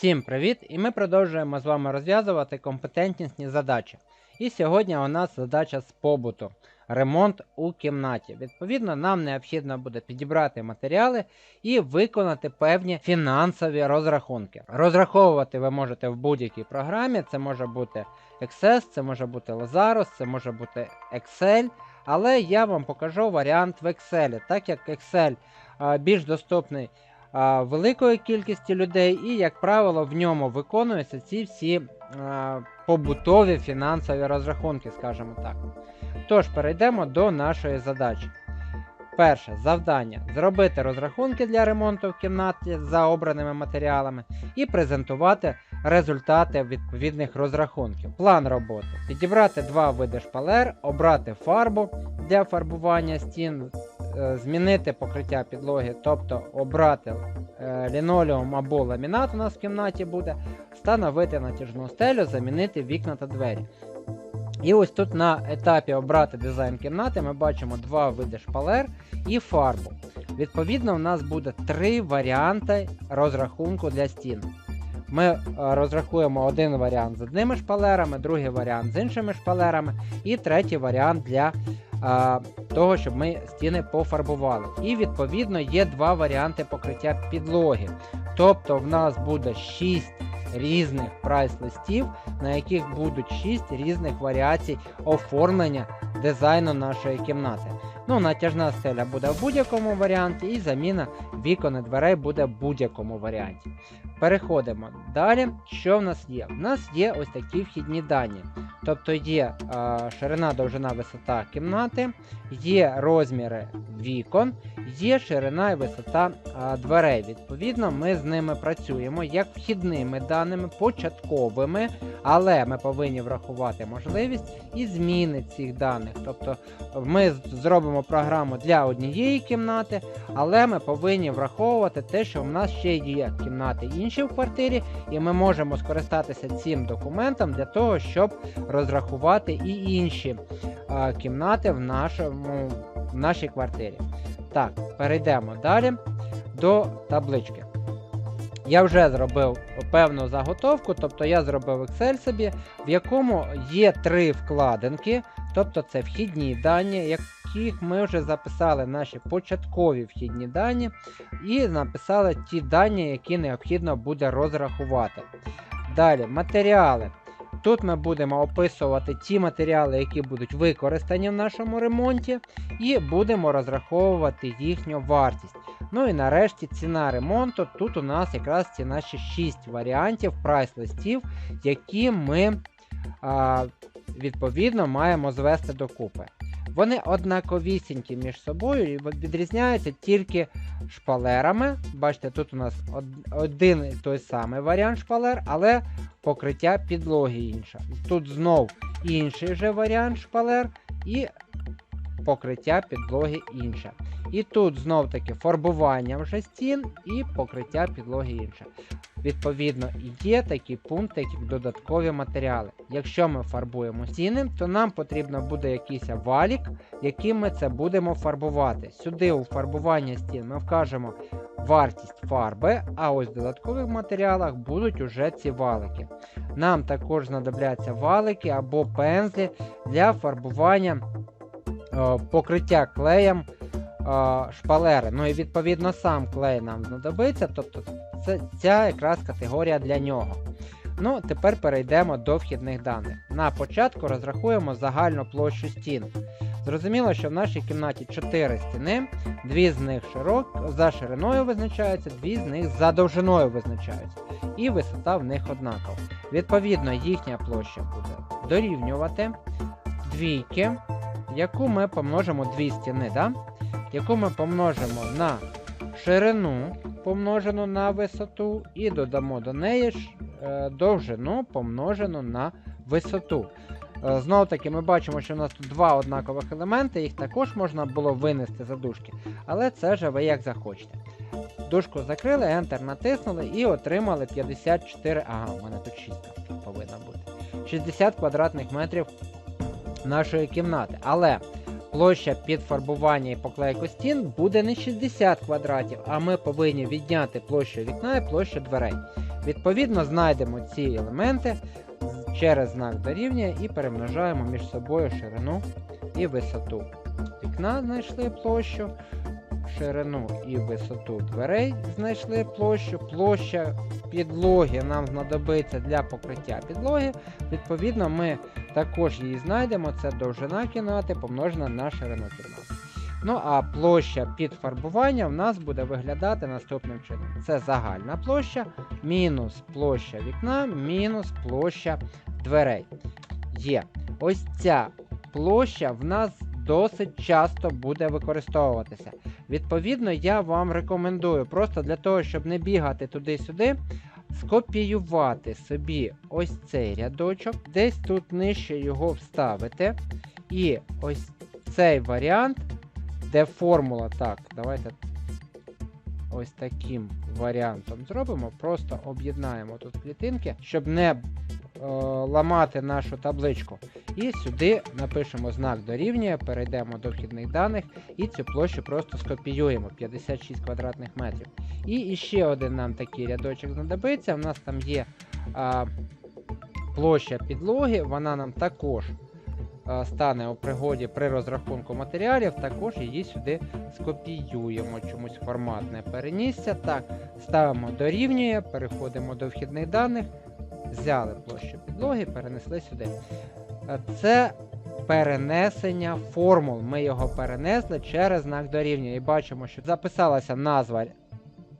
Всім привіт! І ми продовжуємо з вами розв'язувати компетентнісні задачі. І сьогодні у нас задача з побуту. Ремонт у кімнаті. Відповідно, нам необхідно буде підібрати матеріали і виконати певні фінансові розрахунки. Розраховувати ви можете в будь-якій програмі. Це може бути Access, це може бути Lazarus, це може бути Excel. Але я вам покажу варіант в Excel, так як Excel більш доступний великої кількості людей, і, як правило, в ньому виконуються ці всі побутові фінансові розрахунки, скажімо так. Тож, перейдемо до нашої задачі. Перше завдання зробити розрахунки для ремонту в кімнаті за обраними матеріалами і презентувати результати відповідних розрахунків. План роботи: підібрати два види шпалер, обрати фарбу для фарбування стін, е, змінити покриття підлоги, тобто обрати е, лінолеум або ламінат у нас в кімнаті буде, встановити натяжну стелю, замінити вікна та двері. І ось тут на етапі обрати дизайн кімнати ми бачимо два види шпалер і фарбу. Відповідно, у нас буде три варіанти розрахунку для стін. Ми е, розрахуємо один варіант з одними шпалерами, другий варіант з іншими шпалерами, і третій варіант для е, того, щоб ми стіни пофарбували. І відповідно є два варіанти покриття підлоги. Тобто в нас буде 6 різних прайс-листів, на яких будуть 6 різних варіацій оформлення дизайну нашої кімнати. Ну, натяжна стеля буде в будь-якому варіанті, і заміна вікон і дверей буде в будь-якому варіанті. Переходимо далі. Що в нас є? У нас є ось такі вхідні дані. Тобто є а, ширина, довжина, висота кімнати, є розміри вікон, є ширина і висота а, дверей. Відповідно, ми з ними працюємо як вхідними даними, початковими, але ми повинні врахувати можливість і зміни цих даних. Тобто ми зробимо програму для однієї кімнати, але ми повинні враховувати те, що в нас ще є кімнати інші в квартирі, і ми можемо скористатися цим документом для того, щоб розрахувати і інші а, кімнати в, нашому, в нашій квартирі. Так, перейдемо далі до таблички. Я вже зробив певну заготовку, тобто я зробив Excel собі, в якому є три вкладинки, тобто це вхідні дані, яких ми вже записали наші початкові вхідні дані, і написали ті дані, які необхідно буде розрахувати. Далі матеріали. Тут ми будемо описувати ті матеріали, які будуть використані в нашому ремонті, і будемо розраховувати їхню вартість. Ну і нарешті ціна ремонту. Тут у нас якраз ці наші 6 варіантів прайс-листів, які ми а, відповідно маємо звести докупи. Вони однаковісінькі між собою і відрізняються тільки шпалерами. Бачите, тут у нас один і той самий варіант шпалер, але покриття підлоги інше. Тут знов інший же варіант шпалер і покриття підлоги інше. І тут знов таки фарбування вже стін і покриття підлоги інше. Відповідно, є такі пункти, як додаткові матеріали. Якщо ми фарбуємо стіни, то нам потрібно буде якийсь валік, яким ми це будемо фарбувати. Сюди у фарбування стін ми вкажемо вартість фарби, а ось в додаткових матеріалах будуть уже ці валики. Нам також знадобляться валики або пензлі для фарбування о, покриття клеєм шпалери. Ну і відповідно сам клей нам знадобиться, тобто це ця якраз категорія для нього. Ну, тепер перейдемо до вхідних даних. На початку розрахуємо загальну площу стін. Зрозуміло, що в нашій кімнаті 4 стіни, дві з них широк, за шириною визначаються, дві з них за довжиною визначаються. І висота в них однакова. Відповідно, їхня площа буде дорівнювати двійки, яку ми помножимо дві стіни, да? Яку ми помножимо на ширину помножену на висоту, і додамо до неї е, довжину помножену на висоту. Е, Знову таки, ми бачимо, що у нас тут два однакових елементи, їх також можна було винести за дужки, але це вже ви як захочете. Дужку закрили, Enter натиснули і отримали 54. Ага, у мене тут 6 повинна бути. 60 квадратних метрів нашої кімнати. Але площа під фарбування і поклейку стін буде не 60 квадратів, а ми повинні відняти площу вікна і площу дверей. Відповідно, знайдемо ці елементи через знак дорівнює і перемножаємо між собою ширину і висоту. Вікна знайшли площу, ширину і висоту дверей знайшли площу. Площа підлоги нам знадобиться для покриття підлоги. Відповідно, ми також її знайдемо. Це довжина кімнати помножена на ширину кімнати. Ну а площа під фарбування в нас буде виглядати наступним чином: це загальна площа, мінус площа вікна, мінус площа дверей. Є. Ось ця площа в нас досить часто буде використовуватися. Відповідно, я вам рекомендую просто для того, щоб не бігати туди-сюди, скопіювати собі ось цей рядочок, десь тут нижче його вставити. І ось цей варіант, де формула, так, давайте ось таким варіантом зробимо. Просто об'єднаємо тут клітинки, щоб не ламати нашу табличку. І сюди напишемо знак дорівнює, перейдемо до вхідних даних і цю площу просто скопіюємо 56 квадратних метрів. І ще один нам такий рядочок знадобиться. У нас там є а, площа підлоги, вона нам також а, стане у пригоді при розрахунку матеріалів, також її сюди скопіюємо. Чомусь формат не перенісся. Так, ставимо дорівнює, переходимо до вхідних даних, взяли площу підлоги, перенесли сюди. Е, Це перенесення формул. Ми його перенесли через знак дорівнює. І бачимо, що записалася назва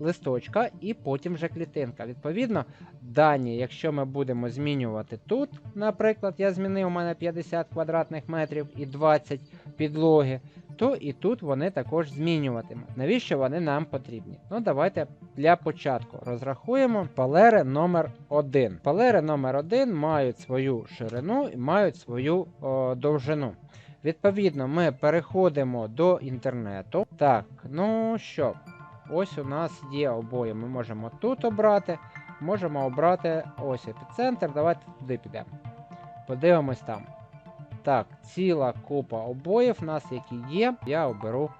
листочка і потім вже клітинка. Відповідно, дані, якщо ми будемо змінювати тут, наприклад, я змінив у мене 50 квадратних метрів і 20 підлоги, то і тут вони також змінюватимуть. Навіщо вони нам потрібні? Ну, давайте для початку розрахуємо палери номер 1 Палери номер 1 мають свою ширину і мають свою о, довжину. Відповідно, ми переходимо до інтернету. Так, ну що, ось у нас є обоє. Ми можемо тут обрати, можемо обрати ось епіцентр. Давайте туди підемо. Подивимось там. Так, ціла купа обоїв у нас, які є. Я оберу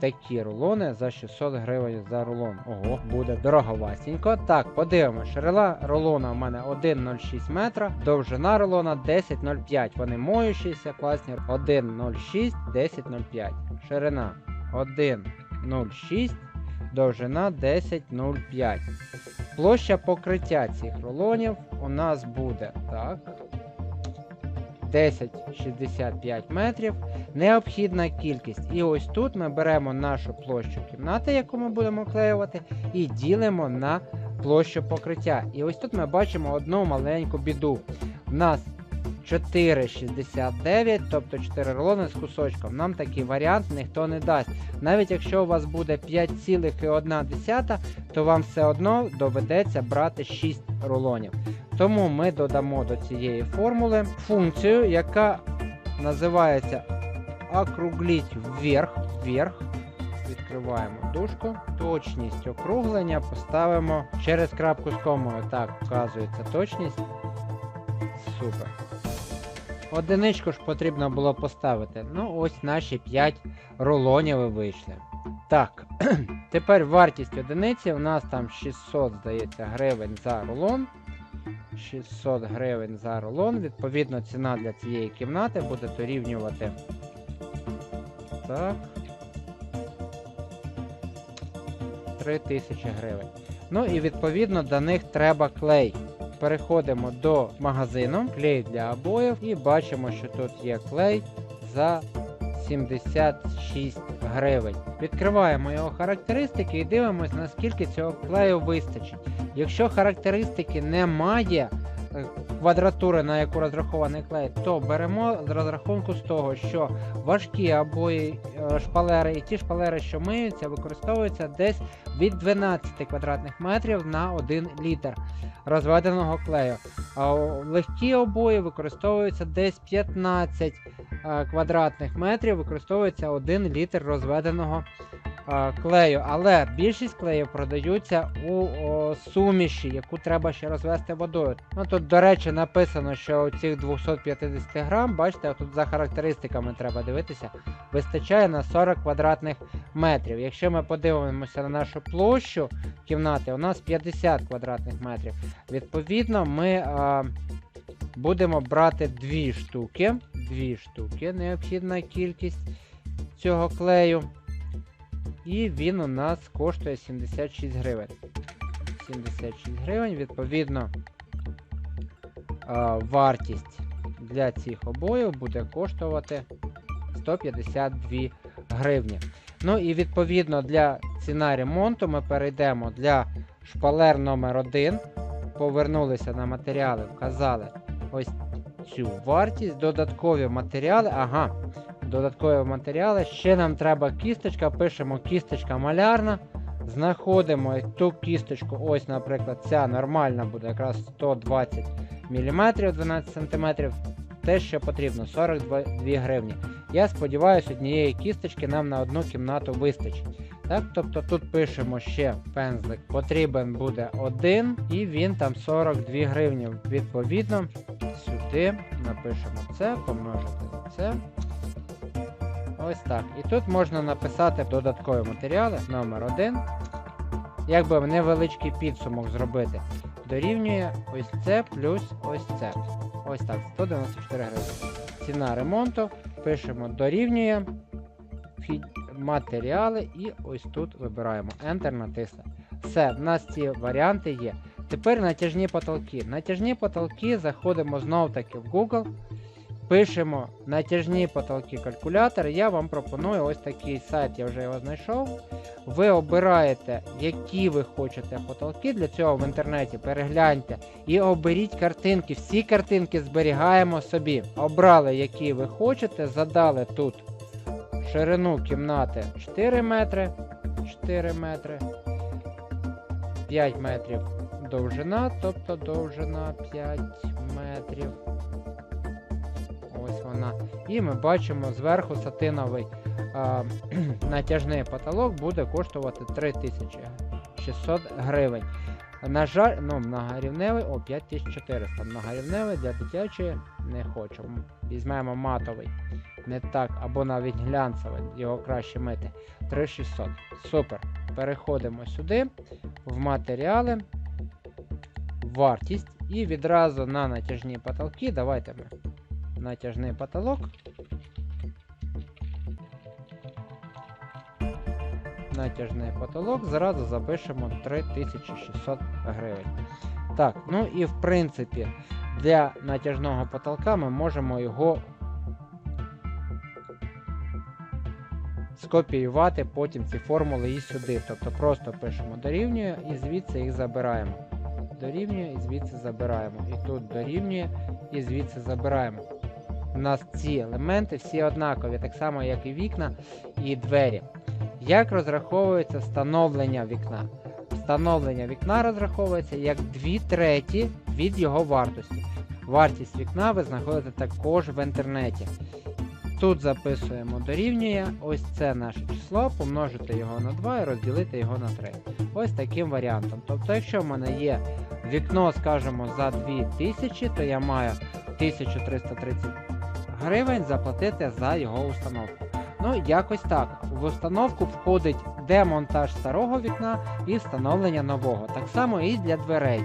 такі рулони за 600 гривень за рулон. Ого, буде дороговасенько. Так, подивимось. Ширина рулона у мене 1,06 метра, довжина рулона 10,05. Вони моющіся, класні. 1,06, 10,05. Ширина 1,06, довжина 10,05. Площа покриття цих рулонів у нас буде так. 10,65 метрів. Необхідна кількість. І ось тут ми беремо нашу площу кімнати, яку ми будемо клеювати, і ділимо на площу покриття. І ось тут ми бачимо одну маленьку біду. У нас 4,69, тобто 4 рулони з кусочком. Нам такий варіант ніхто не дасть. Навіть якщо у вас буде 5,1, то вам все одно доведеться брати 6 рулонів. Тому ми додамо до цієї формули функцію, яка називається округліть вверх. вверх. Відкриваємо дужку. Точність округлення поставимо через крапку з комою. Так, вказується точність. Супер. Одиничку ж потрібно було поставити. Ну, ось наші 5 рулонів вийшли. Так, тепер вартість одиниці у нас там 600, здається, гривень за рулон. 600 гривень за рулон. Відповідно, ціна для цієї кімнати буде дорівнювати. Так. 3000 гривень. Ну і відповідно до них треба клей. Переходимо до магазину, клей для обоїв, і бачимо, що тут є клей за 76 гривень. Відкриваємо його характеристики і дивимося, наскільки цього клею вистачить. Якщо характеристики немає е, квадратури, на яку розрахований клей, то беремо з розрахунку з того, що важкі обої е, шпалери і ті шпалери, що миються, використовуються десь від 12 квадратних метрів на 1 літр розведеного клею. А легкі обої використовуються десь 15 е, квадратних метрів, використовується 1 літр розведеного клею, але більшість клеїв продаються у о, суміші, яку треба ще розвести водою. Ну тут, до речі, написано, що у цих 250 грам, бачите, тут за характеристиками треба дивитися, вистачає на 40 квадратних метрів. Якщо ми подивимося на нашу площу кімнати, у нас 50 квадратних метрів. Відповідно, ми а, будемо брати дві штуки. Дві штуки, необхідна кількість цього клею. І він у нас коштує 76 гривень. 76 гривень, відповідно, вартість для цих обоїв буде коштувати 152 гривні. Ну і відповідно для ціна ремонту ми перейдемо для шпалер номер 1 Повернулися на матеріали, вказали ось цю вартість. Додаткові матеріали. Ага, додаткові матеріали. Ще нам треба кісточка. Пишемо кісточка малярна. Знаходимо ту кісточку. Ось, наприклад, ця нормальна буде якраз 120 мм 12 см. Те, що потрібно, 42 гривні. Я сподіваюся, однієї кісточки нам на одну кімнату вистачить. Так, тобто тут пишемо ще пензлик, потрібен буде один, і він там 42 гривні. Відповідно, сюди напишемо це, помножити це. Так. І тут можна написати додаткові матеріали номер 1 Якби невеличкий підсумок зробити. Дорівнює ось це плюс ось це. Ось так, 194 гривні. Ціна ремонту. Пишемо дорівнює матеріали і ось тут вибираємо Enter натисли. Все, в нас ці варіанти є. Тепер натяжні потолки. Натяжні потолки заходимо знов таки в Google. Пишемо натяжні потолки калькулятор. Я вам пропоную ось такий сайт, я вже його знайшов. Ви обираєте, які ви хочете потолки. Для цього в інтернеті перегляньте і оберіть картинки. Всі картинки зберігаємо собі. Обрали, які ви хочете, задали тут ширину кімнати 4 метри, 4 метри, 5 метрів довжина, тобто довжина 5 метрів. Ось вона. І ми бачимо зверху сатиновий а, натяжний потолок буде коштувати 3600 гривень. На жаль, ну, многорівневий, о, 5400. Многорівневий для дитячої не хочу. Візьмемо матовий. Не так, або навіть глянцевий, його краще мити. 3600. Супер. Переходимо сюди, в матеріали, вартість і відразу на натяжні потолки. Давайте ми натяжний потолок. Натяжний потолок, зразу запишемо 3600 гривень. Так, ну і в принципі, для натяжного потолка ми можемо його скопіювати потім ці формули і сюди. Тобто просто пишемо дорівнює і звідси їх забираємо. Дорівнює і звідси забираємо. І тут дорівнює і звідси забираємо. У нас ці елементи всі однакові, так само, як і вікна і двері. Як розраховується встановлення вікна? Встановлення вікна розраховується як 2 треті від його вартості. Вартість вікна ви знаходите також в інтернеті. Тут записуємо дорівнює, ось це наше число, помножити його на 2 і розділити його на 3. Ось таким варіантом. Тобто, якщо в мене є вікно, скажімо, за 2000, то я маю 1330 гривень заплатити за його установку. Ну, якось так. В установку входить демонтаж старого вікна і встановлення нового. Так само і для дверей.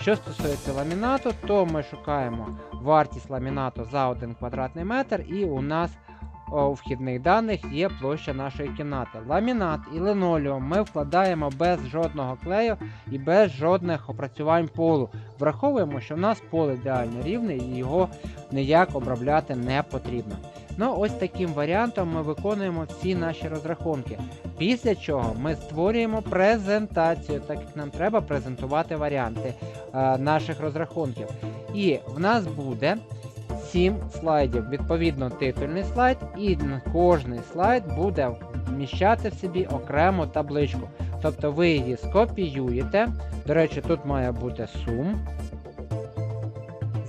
Що стосується ламінату, то ми шукаємо вартість ламінату за 1 квадратний метр, і у нас у вхідних даних є площа нашої кімнати. Ламінат і линолеум ми вкладаємо без жодного клею і без жодних опрацювань полу. Враховуємо, що в нас пол ідеально рівний і його ніяк обробляти не потрібно. Ну, ось таким варіантом ми виконуємо всі наші розрахунки. Після чого ми створюємо презентацію, так як нам треба презентувати варіанти е, наших розрахунків. І в нас буде 7 слайдів, відповідно, титульний слайд, і кожний слайд буде вміщати в собі окрему табличку. Тобто ви її скопіюєте. До речі, тут має бути сум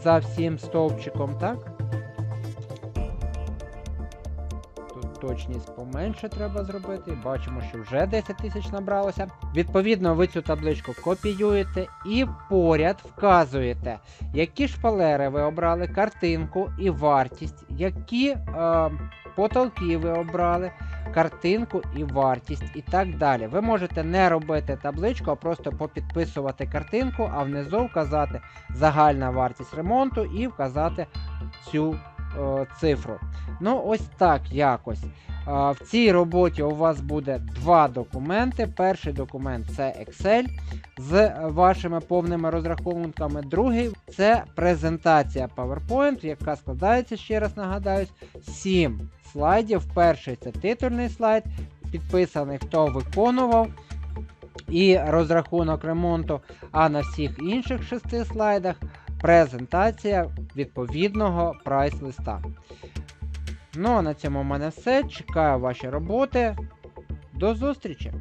за всім стовпчиком, так? Точність поменше треба зробити. Бачимо, що вже 10 тисяч набралося. Відповідно, ви цю табличку копіюєте і поряд вказуєте, які шпалери ви обрали, картинку і вартість, які е, потолки ви обрали, картинку і вартість, і так далі. Ви можете не робити табличку, а просто попідписувати картинку, а внизу вказати загальна вартість ремонту і вказати цю цифру. Ну, ось так якось. Е, в цій роботі у вас буде два документи. Перший документ це Excel з вашими повними розрахунками. Другий це презентація PowerPoint, яка складається, ще раз нагадаюсь, 7 слайдів. Перший це титульний слайд, підписаний, хто виконував. І розрахунок ремонту, а на всіх інших шести слайдах презентація відповідного прайс-листа. Ну а на цьому в мене все. Чекаю ваші роботи. До зустрічі!